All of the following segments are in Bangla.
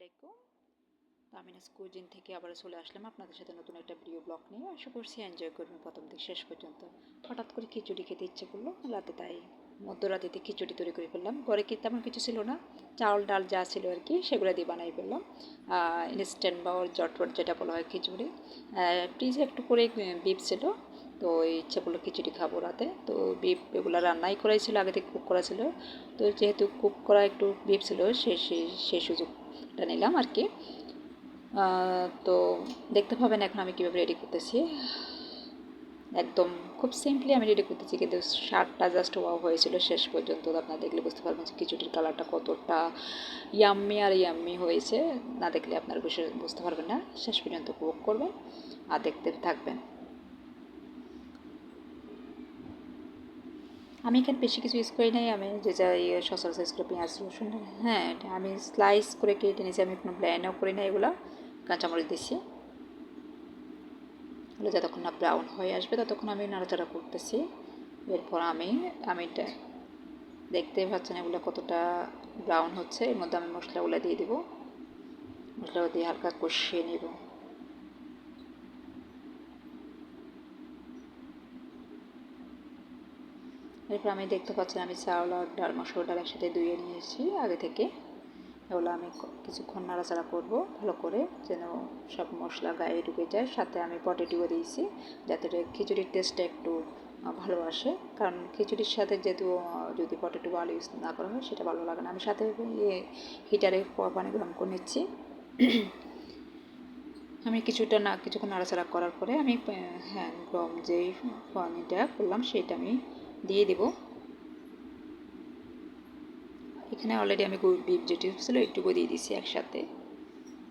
আলাইকুম। তো আমি না কুজিন থেকে আবার চলে আসলাম আপনাদের সাথে নতুন একটা ভিডিও ব্লগ নিয়ে। আশা করছি এনজয় করবেন প্রথম থেকে শেষ পর্যন্ত। হঠাৎ করে খিচুড়ি খেতে ইচ্ছে করল, রাতে তাই মধ্যরাতিতে খিচুড়ি তৈরি করে ফেললাম। ঘরে কি তেমন কিছু ছিল না, চাউল ডাল যা ছিল আর কি, সেগুলো দিয়ে বানাই ফেললাম। ইনস্ট্যান্ট বা জটপট যেটা বলা হয় খিচুড়ি। ফ্রিজে একটু করে বিপ ছিল, তো ইচ্ছে করল খিচুড়ি খাব রাতে। তো বিপ এগুলো রান্নাই করাই ছিল, আগে থেকে কুক করা ছিল। তো যেহেতু কুক করা একটু বিপ ছিল, সে সেই সুযোগটা নিলাম আর কি। তো দেখতে পাবেন এখন আমি কীভাবে রেডি করতেছি। একদম খুব সিম্পলি আমি রেডি করতেছি, কিন্তু শার্টটা জাস্ট ওয়াও হয়েছিল শেষ পর্যন্ত। আপনারা দেখলে বুঝতে পারবেন যে খিচুড়ির কালারটা কতটা ইয়াম্মি আর ইয়াম্মি হয়েছে। না দেখলে আপনারা বুঝে বুঝতে পারবেন না। শেষ পর্যন্ত উপভোগ করবেন আর দেখতে থাকবেন। আমি এখানে বেশি কিছু ইউজ করি নাই, আমি যে যা ইয়ে সচরাচর ইউজ করে পেঁয়াজ, রসুন হ্যাঁ এটা আমি স্লাইস করে কেটে নিয়েছি, আমি কোনো ব্ল্যান্ডও করি না এগুলো, কাঁচামরিচ দিছি। এগুলো যতক্ষণ না ব্রাউন হয়ে আসবে, ততক্ষণ আমি নাড়াচাড়া করতেছি। এরপর আমি আমি এটা দেখতেই পাচ্ছেন এগুলো কতটা ব্রাউন হচ্ছে, এর মধ্যে আমি মশলাগুলো দিয়ে দেবো। মশলাগুলো দিয়ে হালকা কষিয়ে নেব। এরপর আমি দেখতে পাচ্ছি আমি চাউল আর ডাল মশলা ডাল একসাথে ধুয়ে নিয়েছি আগে থেকে। এগুলো আমি কিছুক্ষণ নাড়াচাড়া করব ভালো করে, যেন সব মশলা গায়ে ঢুকে যায়। সাথে আমি পটেটিও দিয়েছি, যাতে খিচুড়ির টেস্টটা একটু ভালো আসে। কারণ খিচুড়ির সাথে যেহেতু যদি পটেটো আলু ইউজ না করা হয়, সেটা ভালো লাগে না। আমি সাথে ইয়ে হিটারে পানি গরম করে নিচ্ছি। আমি কিছুটা না, কিছুক্ষণ নাড়াচাড়া করার পরে আমি হ্যাঁ গরম যেই পানিটা করলাম, সেটা আমি দিয়ে দেবো। এখানে অলরেডি আমি বিফ যেটি ছিল একটুকু দিয়ে দিছি একসাথে।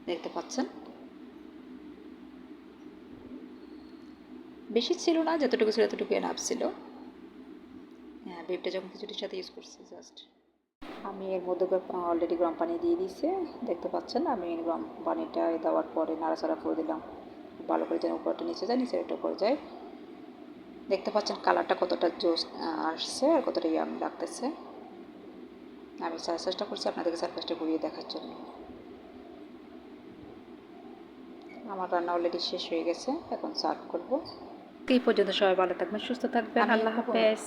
দেখতে পাচ্ছেন? বেশি ছিল না, যতটুকু ছিল ততটুকু এনাফ ছিল। হ্যাঁ বিফটা যখন কিছুটির সাথে ইউজ করছি জাস্ট আমি এর মধ্যে অলরেডি গরম পানি দিয়ে দিয়েছি। দেখতে পাচ্ছেন, আমি গরম পানিটা দেওয়ার পরে নাড়াচাড়া করে দিলাম। ভালো করে যেন উপরটা নিচে যায় নিচে একটা উপরে যায়। দেখতে পাচ্ছেন কালারটা কতটা জোস আসছে আর কতটা ইয়াম লাগতেছে। আমি চেষ্টা করছি আপনাদেরকে সারফেসটা ঘুরিয়ে দেখার জন্য। আমার রান্না অলরেডি শেষ হয়ে গেছে এখন সার্ভ করব। এই পর্যন্ত সবাই ভালো থাকবেন সুস্থ থাকবেন আল্লাহ হাফেজ।